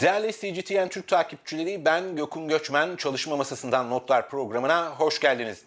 Değerli CGTN Türk takipçileri ben Gökün Göçmen Çalışma Masasından Notlar programına hoş geldiniz.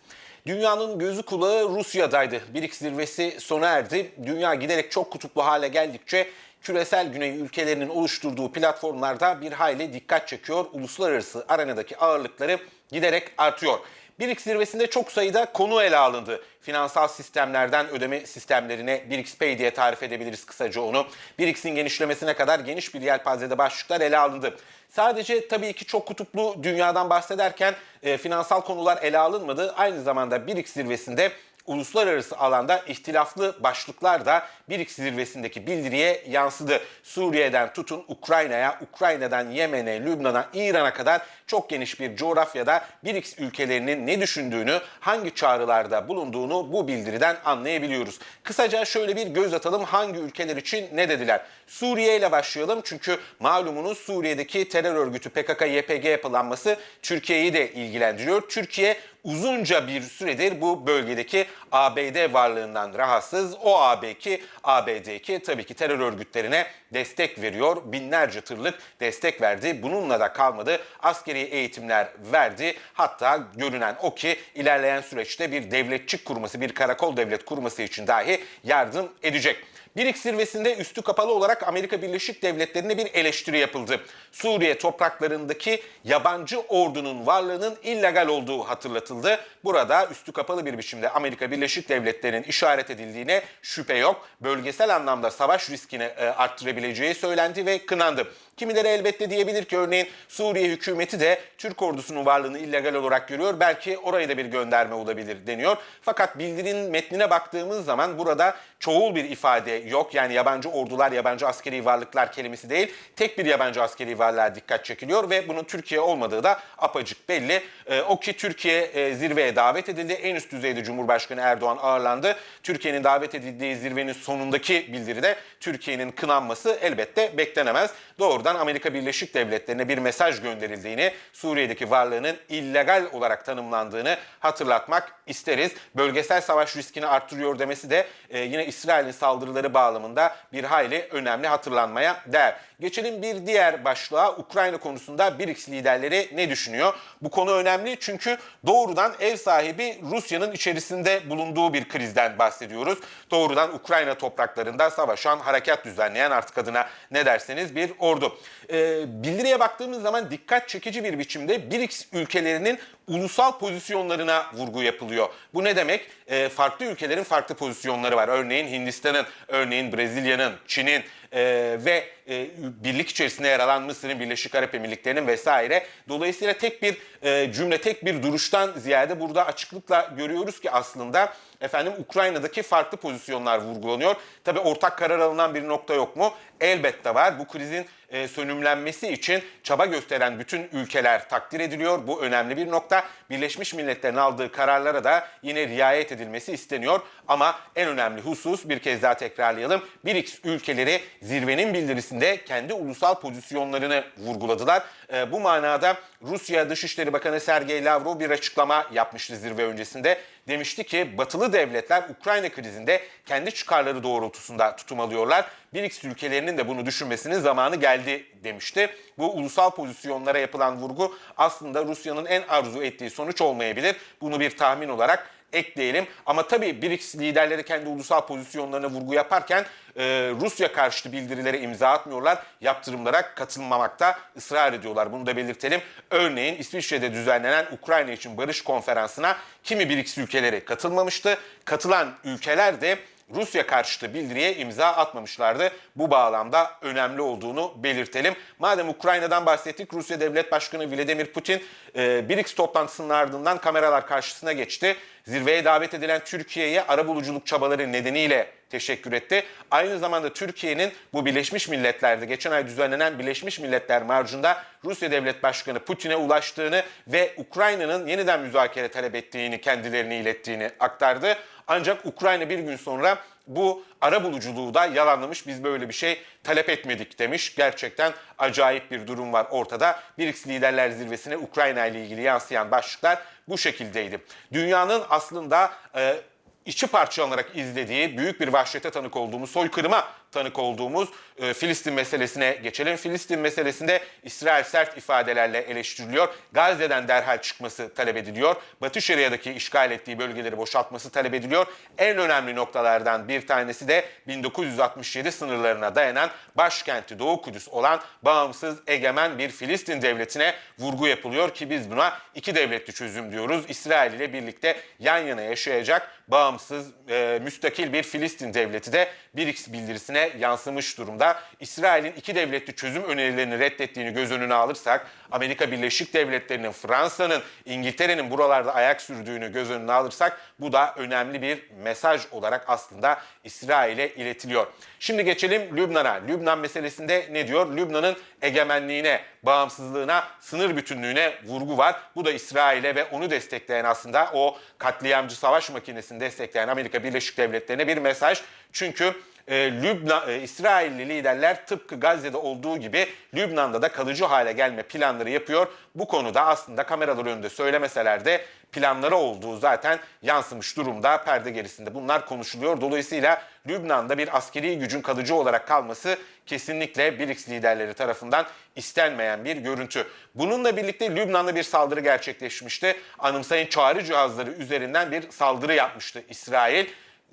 Dünyanın gözü kulağı Rusya'daydı. BRICS zirvesi sona erdi. Dünya giderek çok kutuplu hale geldikçe küresel güney ülkelerinin oluşturduğu platformlarda bir hayli dikkat çekiyor. Uluslararası arenadaki ağırlıkları giderek artıyor. BRICS zirvesinde çok sayıda konu ele alındı. Finansal sistemlerden ödeme sistemlerine BRICS Pay diye tarif edebiliriz kısaca onu. BRICS'in genişlemesine kadar geniş bir yelpazede başlıklar ele alındı. Sadece tabii ki çok kutuplu dünyadan bahsederken e, finansal konular ele alınmadı. Aynı zamanda BRICS zirvesinde uluslararası alanda ihtilaflı başlıklar da BRICS zirvesindeki bildiriye yansıdı. Suriye'den tutun Ukrayna'ya, Ukrayna'dan Yemen'e, Lübnan'a, İran'a kadar çok geniş bir coğrafyada BRICS ülkelerinin ne düşündüğünü, hangi çağrılarda bulunduğunu bu bildiriden anlayabiliyoruz. Kısaca şöyle bir göz atalım hangi ülkeler için ne dediler. Suriye ile başlayalım çünkü malumunuz Suriye'deki terör örgütü PKK-YPG yapılanması Türkiye'yi de ilgilendiriyor. Türkiye uzunca bir süredir bu bölgedeki ABD varlığından rahatsız. O AB ki ABD ki tabii ki terör örgütlerine destek veriyor. Binlerce tırlık destek verdi. Bununla da kalmadı. Askeri eğitimler verdi. Hatta görünen o ki ilerleyen süreçte bir devletçik kurması, bir karakol devlet kurması için dahi yardım edecek. BRICS zirvesinde üstü kapalı olarak Amerika Birleşik Devletleri'ne bir eleştiri yapıldı. Suriye topraklarındaki yabancı ordunun varlığının illegal olduğu hatırlatıldı. Burada üstü kapalı bir biçimde Amerika Birleşik Devletleri'nin işaret edildiğine şüphe yok. Bölgesel anlamda savaş riskini e, arttırabileceği söylendi ve kınandı. Kimileri elbette diyebilir ki örneğin Suriye hükümeti de Türk ordusunun varlığını illegal olarak görüyor. Belki oraya da bir gönderme olabilir deniyor. Fakat bildirinin metnine baktığımız zaman burada çoğul bir ifade yok. Yani yabancı ordular, yabancı askeri varlıklar kelimesi değil. Tek bir yabancı askeri varlığa dikkat çekiliyor ve bunun Türkiye olmadığı da apacık belli. Ee, o ki Türkiye e, zirveye davet edildi. En üst düzeyde Cumhurbaşkanı Erdoğan ağırlandı. Türkiye'nin davet edildiği zirvenin sonundaki bildiride Türkiye'nin kınanması elbette beklenemez. Doğrudan Amerika Birleşik Devletleri'ne bir mesaj gönderildiğini, Suriye'deki varlığının illegal olarak tanımlandığını hatırlatmak isteriz. Bölgesel savaş riskini arttırıyor demesi de e, yine İsrail'in saldırıları bağlamında bir hayli önemli hatırlanmaya değer. Geçelim bir diğer başlığa Ukrayna konusunda BRICS liderleri ne düşünüyor? Bu konu önemli çünkü doğrudan ev sahibi Rusya'nın içerisinde bulunduğu bir krizden bahsediyoruz. Doğrudan Ukrayna topraklarında savaşan, harekat düzenleyen artık adına ne derseniz bir ordu. Ee, bildiriye baktığımız zaman dikkat çekici bir biçimde BRICS ülkelerinin ulusal pozisyonlarına vurgu yapılıyor. Bu ne demek? Ee, farklı ülkelerin farklı pozisyonları var. Örneğin Hindistan'ın, örneğin Brezilya'nın, Çin'in e, ve e, birlik içerisinde yer alan Mısır'ın, Birleşik Arap Emirlikleri'nin vesaire. Dolayısıyla tek bir e, cümle, tek bir duruştan ziyade burada açıklıkla görüyoruz ki aslında efendim Ukrayna'daki farklı pozisyonlar vurgulanıyor. Tabi ortak karar alınan bir nokta yok mu? Elbette var. Bu krizin e, sönümlenmesi için çaba gösteren bütün ülkeler takdir ediliyor. Bu önemli bir nokta. Birleşmiş Milletler'in aldığı kararlara da yine riayet edilmesi isteniyor. Ama en önemli husus bir kez daha tekrarlayalım. BRICS ülkeleri zirvenin bildirisinde kendi ulusal pozisyonlarını vurguladılar. E, bu manada Rusya Dışişleri Bakanı Sergey Lavrov bir açıklama yapmıştı zirve öncesinde. Demişti ki batılı devletler Ukrayna krizinde kendi çıkarları doğrultusunda tutum alıyorlar. BRICS ülkelerinin de bunu düşünmesinin zamanı geldi demişti. Bu ulusal pozisyonlara yapılan vurgu aslında Rusya'nın en arzu ettiği sonuç olmayabilir. Bunu bir tahmin olarak ekleyelim. Ama tabii BRICS liderleri kendi ulusal pozisyonlarına vurgu yaparken e, Rusya karşıtı bildirilere imza atmıyorlar. Yaptırımlara katılmamakta ısrar ediyorlar. Bunu da belirtelim. Örneğin İsviçre'de düzenlenen Ukrayna için barış konferansına kimi BRICS ülkeleri katılmamıştı. Katılan ülkeler de Rusya karşıtı bildiriye imza atmamışlardı. Bu bağlamda önemli olduğunu belirtelim. Madem Ukrayna'dan bahsettik, Rusya Devlet Başkanı Vladimir Putin e, BRICS toplantısının ardından kameralar karşısına geçti. Zirveye davet edilen Türkiye'ye arabuluculuk çabaları nedeniyle teşekkür etti. Aynı zamanda Türkiye'nin bu Birleşmiş Milletler'de geçen ay düzenlenen Birleşmiş Milletler Marşı'nda Rusya Devlet Başkanı Putin'e ulaştığını ve Ukrayna'nın yeniden müzakere talep ettiğini kendilerine ilettiğini aktardı. Ancak Ukrayna bir gün sonra bu ara buluculuğu da yalanlamış. Biz böyle bir şey talep etmedik demiş. Gerçekten acayip bir durum var ortada. BRICS Liderler Zirvesi'ne Ukrayna ile ilgili yansıyan başlıklar bu şekildeydi. Dünyanın aslında e, içi parçalanarak izlediği, büyük bir vahşete tanık olduğumuz soykırıma tanık olduğumuz e, Filistin meselesine geçelim. Filistin meselesinde İsrail sert ifadelerle eleştiriliyor. Gazze'den derhal çıkması talep ediliyor. Batı Şeria'daki işgal ettiği bölgeleri boşaltması talep ediliyor. En önemli noktalardan bir tanesi de 1967 sınırlarına dayanan başkenti Doğu Kudüs olan bağımsız egemen bir Filistin devletine vurgu yapılıyor ki biz buna iki devletli çözüm diyoruz. İsrail ile birlikte yan yana yaşayacak bağımsız, e, müstakil bir Filistin devleti de BRICS bildirisine yansımış durumda. İsrail'in iki devletli çözüm önerilerini reddettiğini göz önüne alırsak, Amerika Birleşik Devletleri'nin, Fransa'nın, İngiltere'nin buralarda ayak sürdüğünü göz önüne alırsak bu da önemli bir mesaj olarak aslında İsrail'e iletiliyor. Şimdi geçelim Lübnan'a. Lübnan meselesinde ne diyor? Lübnan'ın egemenliğine, bağımsızlığına, sınır bütünlüğüne vurgu var. Bu da İsrail'e ve onu destekleyen aslında o katliamcı savaş makinesini destekleyen Amerika Birleşik Devletleri'ne bir mesaj. Çünkü e, Lübnan, e, İsrailli liderler tıpkı Gazze'de olduğu gibi Lübnan'da da kalıcı hale gelme planları yapıyor. Bu konuda aslında kameralar önünde söylemeseler de planları olduğu zaten yansımış durumda perde gerisinde. Bunlar konuşuluyor. Dolayısıyla Lübnan'da bir askeri gücün kalıcı olarak kalması kesinlikle BRICS liderleri tarafından istenmeyen bir görüntü. Bununla birlikte Lübnan'da bir saldırı gerçekleşmişti. Anımsayın çağrı cihazları üzerinden bir saldırı yapmıştı İsrail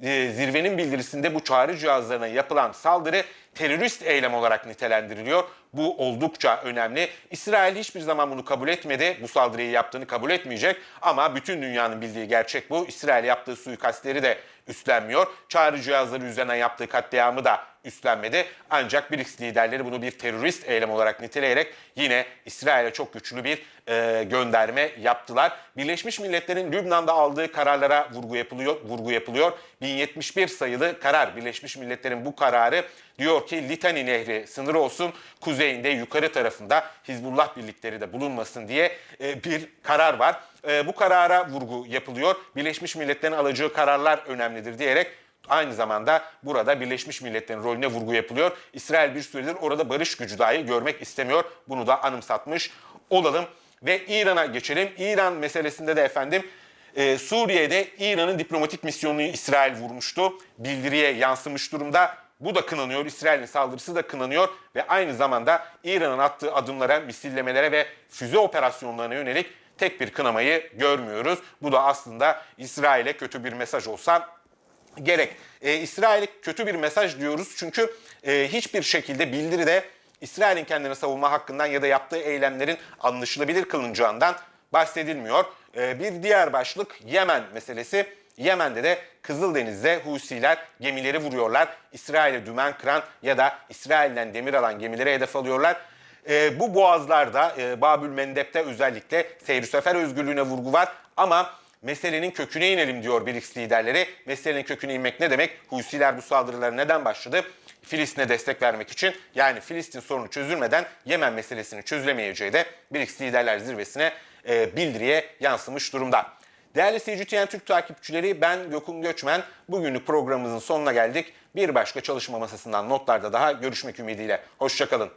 e, zirvenin bildirisinde bu çağrı cihazlarına yapılan saldırı terörist eylem olarak nitelendiriliyor. Bu oldukça önemli. İsrail hiçbir zaman bunu kabul etmedi. Bu saldırıyı yaptığını kabul etmeyecek. Ama bütün dünyanın bildiği gerçek bu. İsrail yaptığı suikastleri de üstlenmiyor. Çağrı cihazları üzerinden yaptığı katliamı da üstlenmedi. Ancak BRICS liderleri bunu bir terörist eylem olarak niteleyerek yine İsrail'e çok güçlü bir e, gönderme yaptılar. Birleşmiş Milletler'in Lübnan'da aldığı kararlara vurgu yapılıyor. Vurgu yapılıyor. 1071 sayılı karar Birleşmiş Milletler'in bu kararı diyor ki Litani Nehri sınır olsun kuzeyinde yukarı tarafında Hizbullah birlikleri de bulunmasın diye e, bir karar var. E, bu karara vurgu yapılıyor. Birleşmiş Milletler'in alacağı kararlar önemlidir diyerek Aynı zamanda burada Birleşmiş Milletler'in rolüne vurgu yapılıyor. İsrail bir süredir orada barış gücü dahi görmek istemiyor. Bunu da anımsatmış olalım. Ve İran'a geçelim. İran meselesinde de efendim e, Suriye'de İran'ın diplomatik misyonunu İsrail vurmuştu. Bildiriye yansımış durumda. Bu da kınanıyor. İsrail'in saldırısı da kınanıyor ve aynı zamanda İran'ın attığı adımlara, misillemelere ve füze operasyonlarına yönelik tek bir kınamayı görmüyoruz. Bu da aslında İsrail'e kötü bir mesaj olsa gerek. E, İsrail'e kötü bir mesaj diyoruz çünkü e, hiçbir şekilde bildiride İsrail'in kendini savunma hakkından ya da yaptığı eylemlerin anlaşılabilir kılınacağından bahsedilmiyor. E, bir diğer başlık Yemen meselesi. Yemen'de de Kızıldeniz'de Husiler gemileri vuruyorlar. İsrail'e dümen kıran ya da İsrail'den demir alan gemilere hedef alıyorlar. E, bu boğazlarda e, Babül Mendeb'de özellikle seyir sefer özgürlüğüne vurgu var ama meselenin köküne inelim diyor BRICS liderleri. Meselenin köküne inmek ne demek? Husiler bu saldırılara neden başladı? Filistin'e destek vermek için yani Filistin sorunu çözülmeden Yemen meselesini çözülemeyeceği de BRICS liderler zirvesine e, bildiriye yansımış durumda. Değerli CGTN Türk takipçileri ben Gökün Göçmen. Bugünlük programımızın sonuna geldik. Bir başka çalışma masasından notlarda daha görüşmek ümidiyle. Hoşçakalın.